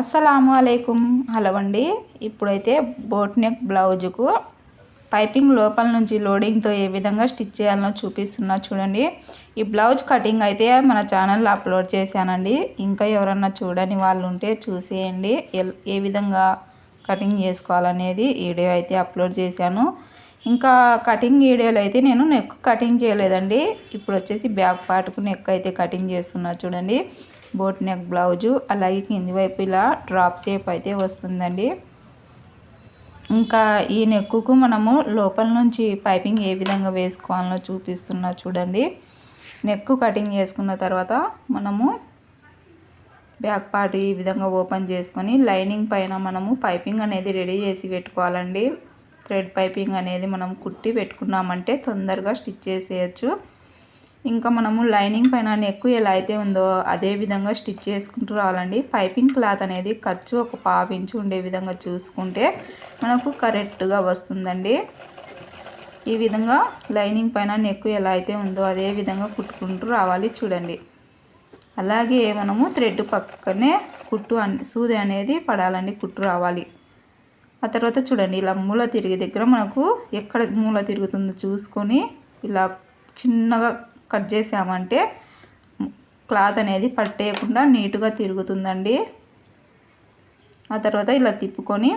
అస్సలాము అలైకుం. హలో అండి ఇప్పుడైతే బోట్ నెక్ బ్లౌజుకు పైపింగ్ లోపల నుంచి లోడింగ్తో ఏ విధంగా స్టిచ్ చేయాలనో చూపిస్తున్నా చూడండి. ఈ బ్లౌజ్ కటింగ్ అయితే మన ఛానల్లో అప్లోడ్ చేశానండి. ఇంకా ఎవరన్నా చూడని వాళ్ళు ఉంటే చూసేయండి. ఏ విధంగా కటింగ్ చేసుకోవాలనేది వీడియో అయితే అప్లోడ్ చేశాను. ఇంకా కటింగ్ వీడియోలు అయితే నేను నెక్ కటింగ్ చేయలేదండి. ఇప్పుడు వచ్చేసి బ్యాక్ పార్ట్కు నెక్ అయితే కటింగ్ చేస్తున్నా చూడండి. బోట్ నెక్ బ్లౌజు అలాగే కింది వైపు ఇలా డ్రాప్ షేప్ అయితే వస్తుందండి. ఇంకా ఈ నెక్కుకు మనము లోపల నుంచి పైపింగ్ ఏ విధంగా వేసుకోవాలో చూపిస్తున్నా చూడండి. నెక్ కటింగ్ చేసుకున్న తర్వాత మనము బ్యాక్ పార్ట్ ఈ విధంగా ఓపెన్ చేసుకొని లైనింగ్ పైన మనము పైపింగ్ అనేది రెడీ చేసి పెట్టుకోవాలండి. థ్రెడ్ పైపింగ్ అనేది మనం కుట్టి పెట్టుకున్నామంటే తొందరగా స్టిచ్ చేసేయచ్చు. ఇంకా మనము లైనింగ్ పైన నెక్ ఎలా అయితే ఉందో అదే విధంగా స్టిచ్ చేసుకుంటూ రావాలండి. పైపింగ్ క్లాత్ అనేది ఖర్చు ఒక పావించి ఉండే విధంగా చూసుకుంటే మనకు కరెక్ట్గా వస్తుందండి. ఈ విధంగా లైనింగ్ పైన నెక్ ఎలా అయితే ఉందో అదే విధంగా కుట్టుకుంటూ రావాలి చూడండి. అలాగే మనము థ్రెడ్ పక్కనే కుట్టు సూది అనేది పడాలండి కుట్టు రావాలి. ఆ తర్వాత చూడండి ఇలా మూల తిరిగే దగ్గర మనకు ఎక్కడ మూల తిరుగుతుందో చూసుకొని ఇలా చిన్నగా కట్ చేసామంటే క్లాత్ అనేది పట్టేయకుండా నీట్గా తిరుగుతుందండి. ఆ తర్వాత ఇలా తిప్పుకొని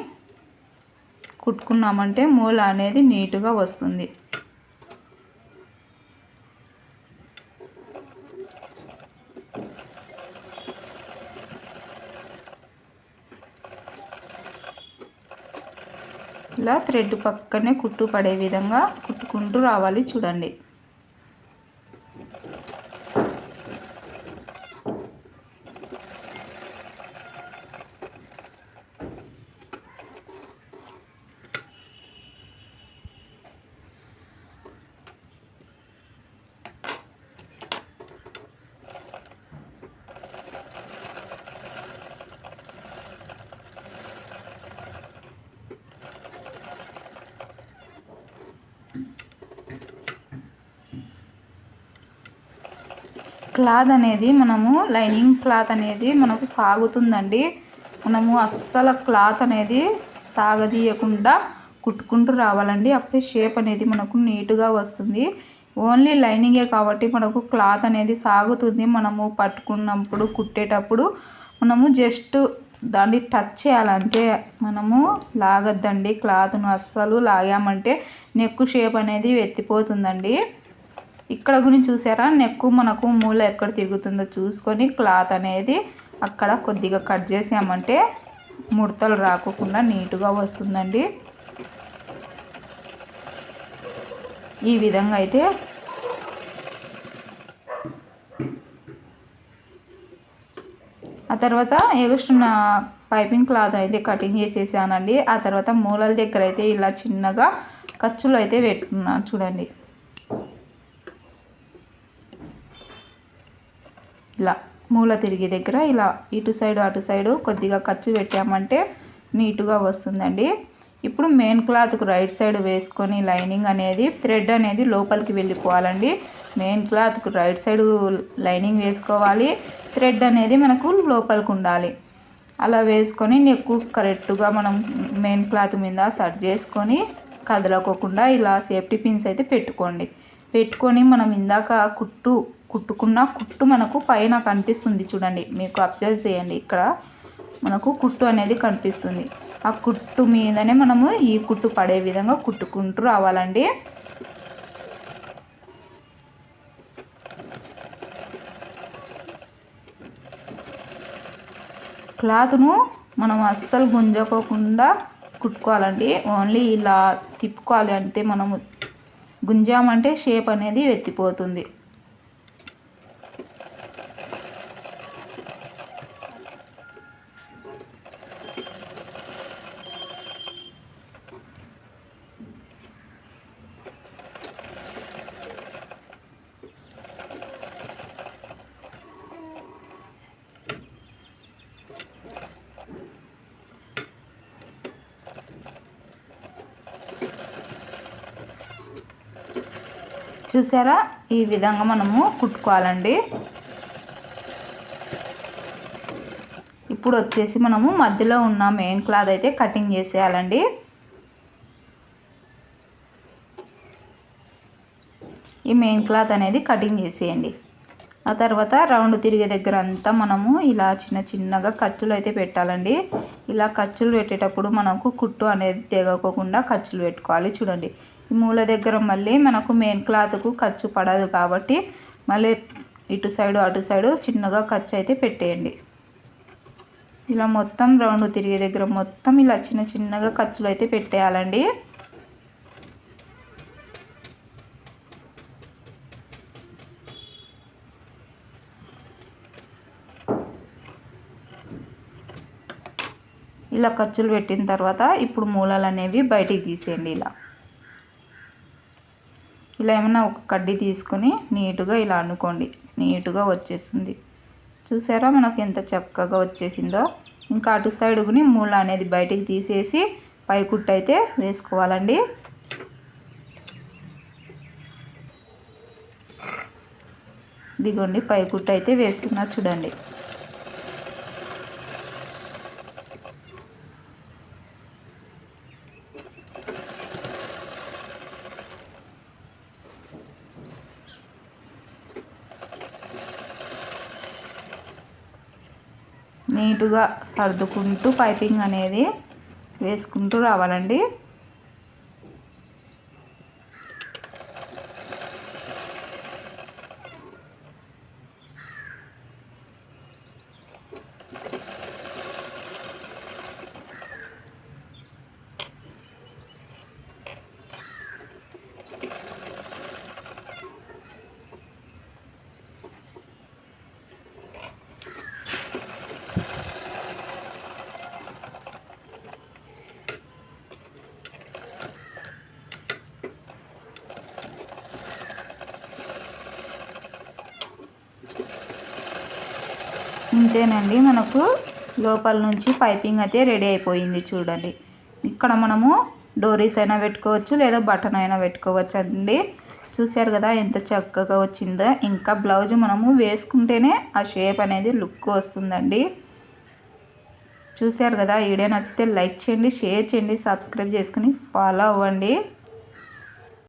కుట్టుకున్నామంటే మూల అనేది నీట్గా వస్తుంది. ఇలా థ్రెడ్ పక్కనే కుట్టు పడే విధంగా కుట్టుకుంటూ రావాలి చూడండి. క్లాత్ అనేది మనము లైనింగ్ క్లాత్ అనేది మనకు సాగుతుందండి. మనము అస్సలు క్లాత్ అనేది సాగదీయకుండా కుట్టుకుంటూ రావాలండి. అప్పుడే షేప్ అనేది మనకు నీట్గా వస్తుంది. ఓన్లీ లైనింగే కాబట్టి మనకు క్లాత్ అనేది సాగుతుంది. మనము పట్టుకున్నప్పుడు కుట్టేటప్పుడు మనము జస్ట్ దాన్ని టచ్ చేయాలంటే మనము లాగద్దండి క్లాత్ను. అస్సలు లాగామంటే నెక్కు షేప్ అనేది ఎత్తిపోతుందండి. ఇక్కడ గురించి చూసారా? నెక్కు మనకు మూల ఎక్కడ తిరుగుతుందో చూసుకొని క్లాత్ అనేది అక్కడ కొద్దిగా కట్ చేసామంటే ముడతలు రాకుండా నీట్గా వస్తుందండి. ఈ విధంగా అయితే ఆ తర్వాత ఎగుస్తున్న పైపింగ్ క్లాత్ అయితే కటింగ్ చేసేసానండి. ఆ తర్వాత మూలల దగ్గర అయితే ఇలా చిన్నగా ఖర్చులు అయితే పెట్టుకున్నాను. చూడండి. ఇలా మూల తిరిగి దగ్గర ఇలా ఇటు సైడు అటు సైడు కొద్దిగా ఖర్చు పెట్టామంటే నీట్గా వస్తుందండి. ఇప్పుడు మెయిన్ క్లాత్కు రైట్ సైడ్ వేసుకొని లైనింగ్ అనేది థ్రెడ్ అనేది లోపలికి వెళ్ళిపోవాలండి. మెయిన్ క్లాత్కు రైట్ సైడ్ లైనింగ్ వేసుకోవాలి. థ్రెడ్ అనేది మనకు లోపలికి ఉండాలి. అలా వేసుకొని నెక్కు కరెక్ట్గా మనం మెయిన్ క్లాత్ మీద సర్ట్ చేసుకొని కదలకోకుండా ఇలా సేఫ్టీ పిన్స్ అయితే పెట్టుకోండి. పెట్టుకొని మనం ఇందాక కుట్టు కుట్టుకున్న కుట్టు మనకు పైన కనిపిస్తుంది చూడండి. మీకు అబ్జర్వ్ చేయండి. ఇక్కడ మనకు కుట్టు అనేది కనిపిస్తుంది. ఆ కుట్టు మీదనే మనము ఈ కుట్టు పడే విధంగా కుట్టుకుంటూ రావాలండి. క్లాత్ను మనం అస్సలు గుంజకోకుండా కుట్టుకోవాలండి. ఓన్లీ ఇలా తిప్పుకోవాలి అంటే మనము గుంజామంటే షేప్ అనేది ఎత్తిపోతుంది. చూసారా? ఈ విధంగా మనము కుట్టుకోవాలండి. ఇప్పుడు వచ్చేసి మనము మధ్యలో ఉన్న మెయిన్ క్లాత్ అయితే కటింగ్ చేసేయాలండి. ఈ మెయిన్ క్లాత్ అనేది కటింగ్ చేసేయండి. ఆ తర్వాత రౌండ్ తిరిగే దగ్గర అంతా మనము ఇలా చిన్న చిన్నగా ఖర్చులు అయితే పెట్టాలండి. ఇలా ఖర్చులు పెట్టేటప్పుడు మనకు కుట్టు అనేది తెగకోకుండా ఖర్చులు పెట్టుకోవాలి. చూడండి. మూల దగ్గర మళ్ళీ మనకు మెయిన్ క్లాత్కు ఖర్చు పడదు కాబట్టి మళ్ళీ ఇటు సైడు అటు సైడు చిన్నగా ఖర్చు అయితే పెట్టేయండి. ఇలా మొత్తం రౌండ్ తిరిగే దగ్గర మొత్తం ఇలా చిన్న చిన్నగా ఖర్చులు అయితే పెట్టేయాలండి. ఇలా ఖర్చులు పెట్టిన తర్వాత ఇప్పుడు మూలలు అనేవి బయటికి తీసేయండి ఇలా. ఇలా ఏమైనా ఒక కడ్డీ తీసుకొని నీటుగా ఇలా అనుకోండి. నీట్గా వచ్చేస్తుంది చూసారా మనకు ఎంత చక్కగా వచ్చేసిందో? ఇంకా అటు సైడ్ మూల అనేది బయటికి తీసేసి పైకుట్టు అయితే వేసుకోవాలండి. దిగోండి పైకుట్టు అయితే వేస్తున్నా చూడండి. నీటుగా సర్దుకుంటూ పైపింగ్ అనేది వేసుకుంటూ రావాలండి. ఇంతేనండి మనకు లోపల నుంచి పైపింగ్ అయితే రెడీ అయిపోయింది చూడండి. ఇక్కడ మనము డోరీస్ అయినా పెట్టుకోవచ్చు లేదా బటన్ అయినా పెట్టుకోవచ్చు అండి చూశారు కదా ఎంత చక్కగా వచ్చిందో. ఇంకా బ్లౌజ్ మనము వేసుకుంటేనే ఆ షేప్ అనేది లుక్ వస్తుందండి. చూశారు కదా వీడియో నచ్చితే లైక్ చేయండి షేర్ చేయండి సబ్స్క్రైబ్ చేసుకుని ఫాలో అవ్వండి.